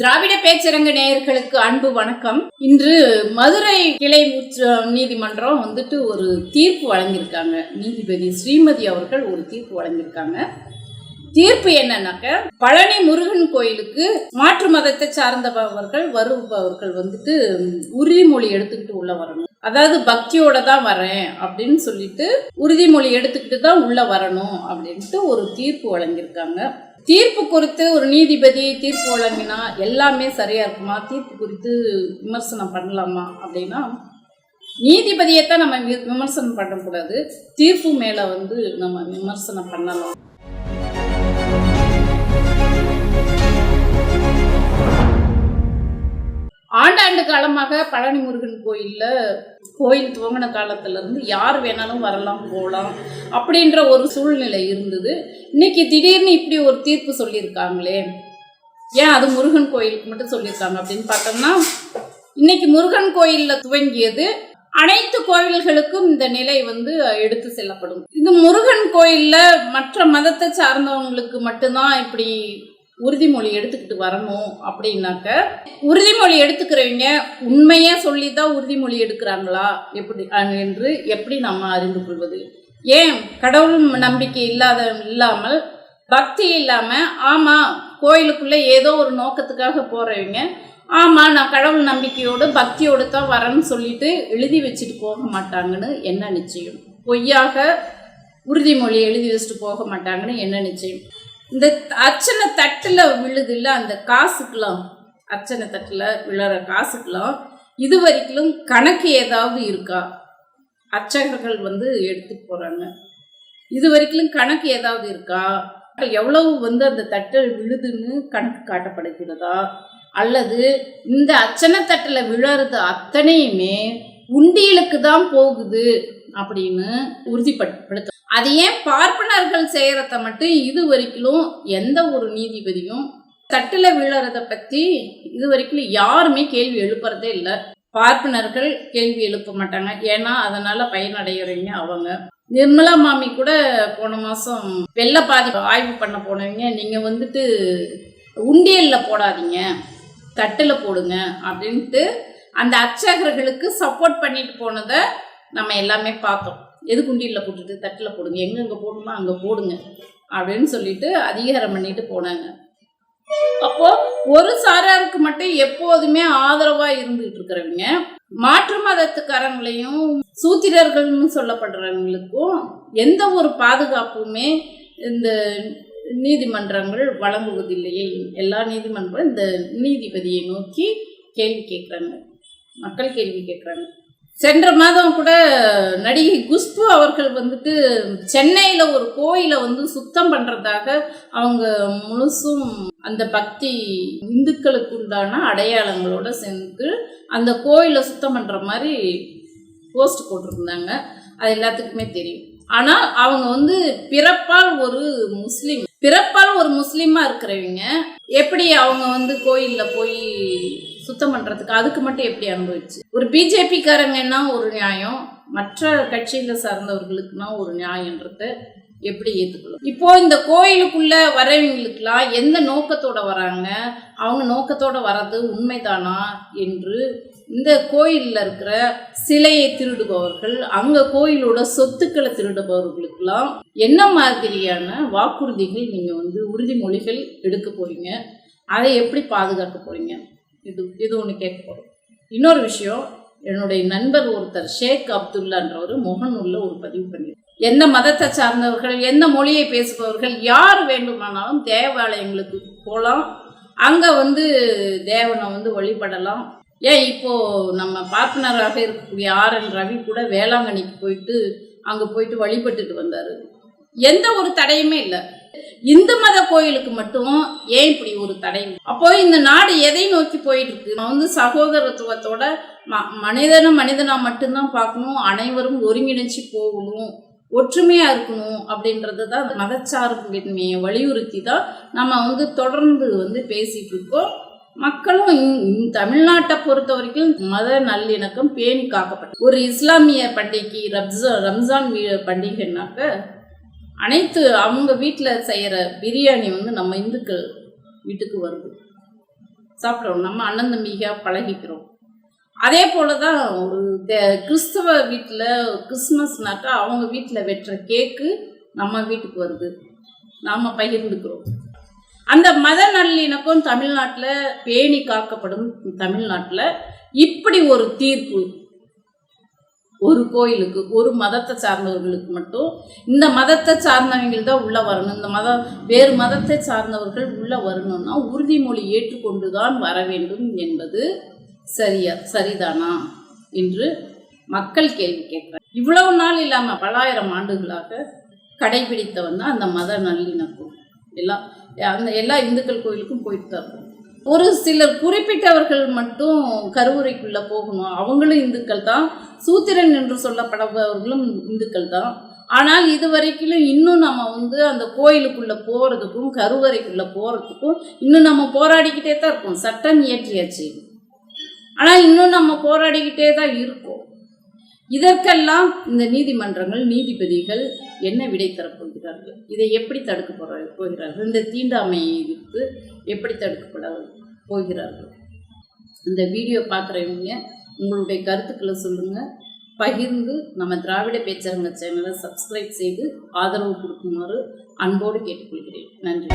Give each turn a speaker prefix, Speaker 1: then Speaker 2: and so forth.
Speaker 1: திராவிட பேச்சரங்க நேயர்களுக்கு அன்பு வணக்கம். இன்று மதுரை கிளை நீதிமன்றம் வந்துட்டு ஒரு தீர்ப்பு வழங்கியிருக்காங்க. நீதிபதி ஸ்ரீமதி அவர்கள் ஒரு தீர்ப்பு வழங்கியிருக்காங்க. தீர்ப்பு என்னன்னாக்க பழனி முருகன் கோயிலுக்கு மாற்று மதத்தை சார்ந்தவர்கள் வருபவர்கள் வந்துட்டு உறுதிமொழி எடுத்துக்கிட்டு உள்ள வரணும். அதாவது பக்தியோட தான் வரேன் அப்படின்னு சொல்லிட்டு உறுதிமொழி எடுத்துக்கிட்டு தான் உள்ள வரணும் அப்படின்ட்டு ஒரு தீர்ப்பு வழங்கியிருக்காங்க. தீர்ப்பு குறித்து ஒரு நீதிபதி தீர்ப்பு வழங்கினா எல்லாமே சரியா இருக்குமா? தீர்ப்பு குறித்து விமர்சனம் பண்ணலாமா அப்படின்னா நீதிபதியைத்தான் நம்ம விமர்சனம் பண்ணக்கூடாது. தீர்ப்பு மேல வந்து நம்ம விமர்சனம் பண்ணலாம். ஆண்டாண்டு காலமாக பழனி முருகன் கோயிலில் கோயில் துவங்கின காலத்துல இருந்து யார் வேணாலும் வரலாம் போகலாம் அப்படின்ற ஒரு சூழ்நிலை இருந்தது. இன்னைக்கு திடீர்னு இப்படி ஒரு தீர்ப்பு சொல்லியிருக்காங்களே. ஏன் அது முருகன் கோயிலுக்கு மட்டும் சொல்லியிருக்காங்க அப்படின்னு பார்த்தோம்னா இன்னைக்கு முருகன் கோயிலில் துவங்கியது அனைத்து கோவில்களுக்கும் இந்த நிலை வந்து எடுத்து செல்லப்படும். இது முருகன் கோயிலில் மற்ற மதத்தை சார்ந்தவங்களுக்கு மட்டும்தான் இப்படி உறுதிமொழி எடுத்துக்கிட்டு வரணும் அப்படின்னாக்க உறுதிமொழி எடுத்துக்கிறவங்க உண்மையாக சொல்லி தான் உறுதிமொழி எடுக்கிறாங்களா? எப்படி என்று எப்படி நம்ம அறிந்து கொள்வது? ஏன்? கடவுள் நம்பிக்கை இல்லாத இல்லாமல் பக்தி இல்லாமல் ஆமாம் கோயிலுக்குள்ளே ஏதோ ஒரு நோக்கத்துக்காக போகிறவங்க ஆமாம் நான் கடவுள் நம்பிக்கையோடு பக்தியோடு தான் வரேன்னு சொல்லிட்டு எழுதி வச்சுட்டு போக மாட்டாங்கன்னு என்ன நிச்சயம்? பொய்யாக உறுதிமொழி எழுதி வச்சுட்டு போக மாட்டாங்கன்னு என்ன நிச்சயம்? இந்த அர்ச்சனை தட்டில் விழுதுல்ல அந்த காசுக்கெல்லாம் அர்ச்சனை தட்டில் விழுற காசுக்கெல்லாம் இது வரைக்கும் கணக்கு ஏதாவது இருக்கா? அர்ச்சகர்கள் வந்து எடுத்துட்டு போகிறாங்க இது வரைக்கும் கணக்கு ஏதாவது இருக்கா? எவ்வளவு வந்து அந்த தட்டில் விழுதுன்னு கணக்கு காட்டப்படுகிறதா? அல்லது இந்த அச்சனை தட்டில் விழறது அத்தனையுமே உண்டியலுக்கு தான் போகுது அப்படின்னு உறுதிப்படுத்த அது ஏன் பார்ப்பனர்கள் செய்கிறத மட்டும் இது வரைக்கும் எந்த ஒரு நீதிபதியும் தட்டில் விழறத பற்றி இது வரைக்கும் யாருமே கேள்வி எழுப்புறதே இல்லை. பார்ப்பனர்கள் கேள்வி எழுப்ப மாட்டாங்க. ஏன்னா அதனால் பயனடைகிறவங்க அவங்க. நிர்மலா மாமி கூட போன மாதம் வெள்ள பாதி ஆய்வு பண்ண போனவங்க நீங்கள் வந்துட்டு உண்டியலில் போடாதீங்க. தட்டில் போடுங்க. அப்படின்ட்டு அந்த அர்ச்சகர்களுக்கு சப்போர்ட் பண்ணிட்டு போனதை நம்ம எல்லாமே பார்த்தோம். எது குண்டியில் போட்டுட்டு தட்டில் போடுங்க. எங்கெங்கே போடணுமோ அங்கே போடுங்க. அப்படின்னு சொல்லிட்டு அதிகாரம் பண்ணிட்டு போனாங்க. அப்போ ஒரு சாராருக்கு மட்டும் எப்போதுமே ஆதரவா இருந்துகிட்டு இருக்கிறவங்க மாற்று மதத்துக்காரங்களையும் சூத்திரர்கள்னு சொல்லப்படுறவங்களுக்கும் எந்த ஒரு பாதுகாப்புமே இந்த நீதிமன்றங்கள் வழங்குவதில்லையே. எல்லா நீதிமன்றம் இந்த நீதிபதியை நோக்கி கேள்வி கேட்குறாங்க. மக்கள் கேள்வி கேட்குறாங்க. சென்ற மாதம் கூட நடிகை குஷ்பு அவர்கள் வந்துட்டு சென்னையில் ஒரு கோயிலை வந்து சுத்தம் பண்ணுறதாக அவங்க முழுசும் அந்த பக்தி இந்துக்களுக்கு உண்டான அடையாளங்களோட சேர்ந்து அந்த கோயிலை சுத்தம் பண்ணுற மாதிரி போஸ்ட் போட்டிருந்தாங்க. அது எல்லாத்துக்குமே தெரியும். ஆனால் அவங்க வந்து பிறப்பால் ஒரு முஸ்லீம் பிறப்பால் ஒரு முஸ்லீமாக இருக்கிறவங்க எப்படி அவங்க வந்து கோயிலில் போய் சுத்தம் பண்ணுறதுக்கு அதுக்கு மட்டும் எப்படி அனுபவிச்சு? ஒரு பிஜேபிக்காரங்கன்னா ஒரு நியாயம் மற்ற கட்சியில் சார்ந்தவர்களுக்குனா ஒரு நியாயம்ன்றத எப்படி ஏற்றுக்கணும் இப்போ இந்த கோயிலுக்குள்ள வரவங்களுக்கெல்லாம் எந்த நோக்கத்தோட வராங்க? அவங்க நோக்கத்தோட வர்றது உண்மைதானா என்று இந்த கோயிலில் இருக்கிற சிலையை திருடுபவர்கள் அங்கே கோயிலோட சொத்துக்களை திருடுபவர்களுக்கெல்லாம் என்ன மாதிரியான வாக்குறுதிகள் நீங்கள் வந்து உறுதிமொழிகள் எடுக்க போறீங்க? அதை எப்படி பாதுகாக்க போறீங்க? இது இது ஒன்று கேட்க போகிறோம் இன்னொரு விஷயம் என்னுடைய நண்பர் ஒருத்தர் ஷேக் அப்துல்லான்றவர் முகநூலில் ஒரு பதிவு பண்ணி எந்த மதத்தை சார்ந்தவர்கள் எந்த மொழியை பேசுபவர்கள் யார் வேண்டுமானாலும் தேவாலயங்களுக்கு போகலாம் அங்கே வந்து தேவனை வந்து வழிபடலாம். ஏன் இப்போது நம்ம பார்ட்னராக இருக்கக்கூடிய ஆர் என் ரவி கூட வேளாங்கண்ணிக்கு போயிட்டு அங்கே போயிட்டு வழிபட்டுட்டு வந்தார். எந்த ஒரு தடையுமே இல்லை. இந்து மத கோயிலுக்கு மட்டும் ஏன் இப்படி ஒரு தடை? அப்போ இந்த நாடு எதை நோக்கி போயிட்டு இருக்கு நம்ம வந்து சகோதரத்துவத்தோட ம மனிதனை மனிதனா மட்டும்தான் பார்க்கணும். அனைவரும் ஒருங்கிணைச்சு போகணும். ஒற்றுமையா இருக்கணும் அப்படின்றது தான் அந்த மதச்சார்பின்மையை வலியுறுத்தி தான் நம்ம வந்து தொடர்ந்து வந்து பேசிட்டு இருக்கோம். மக்களும் இந்~ தமிழ்நாட்டை பொறுத்த வரைக்கும் மத நல்லிணக்கம் பேணி காக்கப்பட்டது ஒரு இஸ்லாமிய பண்டிகைக்கு ரம்ஜான் ரம்ஜான் பண்டிகைனாக்க அனைத்து அவங்க வீட்டில் செய்கிற பிரியாணி வந்து நம்ம இந்துக்கள் வீட்டுக்கு வருது. சாப்பிட்றோம். நம்ம அண்ணன் தம்பிக்காக பழகிக்கிறோம். அதே போல தான் ஒரு தே- கிறிஸ்தவ வீட்டில் கிறிஸ்மஸ்னாக்கா அவங்க வீட்டில் வெட்டுற கேக்கு நம்ம வீட்டுக்கு வருது. நாம் பகிர்ந்துக்கிறோம். அந்த மத நல்லிணக்கம் தமிழ்நாட்டில் பேணி காக்கப்படும் தமிழ்நாட்டில். இப்படி ஒரு தீர்ப்பு ஒரு கோயிலுக்கு ஒரு மதத்தை சார்ந்தவர்களுக்கு மட்டும். இந்த மதத்தை சார்ந்தவங்கள் தான் உள்ளே வரணும். இந்த மத வேறு மதத்தை சார்ந்தவர்கள் உள்ளே வரணும்னா உறுதிமொழி ஏற்றுக்கொண்டு தான் வர வேண்டும் என்பது சரியா சரிதானா என்று மக்கள் கேள்வி கேட்கிறார். இவ்வளவு நாள் இல்லாமல் பலாயிரம் ஆண்டுகளாக கடைபிடித்தவன் தான் அந்த மத நல்லிணக்கம். எல்லாம் அந்த எல்லா இந்துக்கள் கோயிலுக்கும் போயிட்டு தான் ஒரு சிலர் குறிப்பிட்டவர்கள் மட்டும் கருவுரைக்குள்ளே போகணும். அவங்களும் இந்துக்கள் தான். சூத்திரன் என்று சொல்லப்படுபவர்களும் இந்துக்கள் தான். ஆனால் இது வரைக்கும் இன்னும் நம்ம வந்து அந்த கோயிலுக்குள்ளே போகிறதுக்கும் கருவறைக்குள்ளே போகிறதுக்கும் இன்னும் நம்ம போராடிக்கிட்டே தான் இருக்கோம். சட்டம் இயற்றியாச்சு. ஆனால் இன்னும் நம்ம போராடிக்கிட்டே தான் இருக்கோம். இதற்கெல்லாம் இந்த நீதிமன்றங்கள் நீதிபதிகள் என்ன விடை தரப்போகிறார்கள் இதை எப்படி தடுக்க போற போகிறார்கள்? இந்த தீண்டாமையை எதிர்த்து எப்படி தடுக்கப்பட போகிறார்கள்? இந்த வீடியோ பார்க்குறவங்க உங்களுடைய கருத்துக்களை சொல்லுங்கள் பகிர்ந்து நம்ம திராவிட பேச்சரங்க சேனலை சப்ஸ்கிரைப் செய்து ஆதரவு கொடுக்குமாறு அன்போடு கேட்டுக்கொள்கிறேன். நன்றி.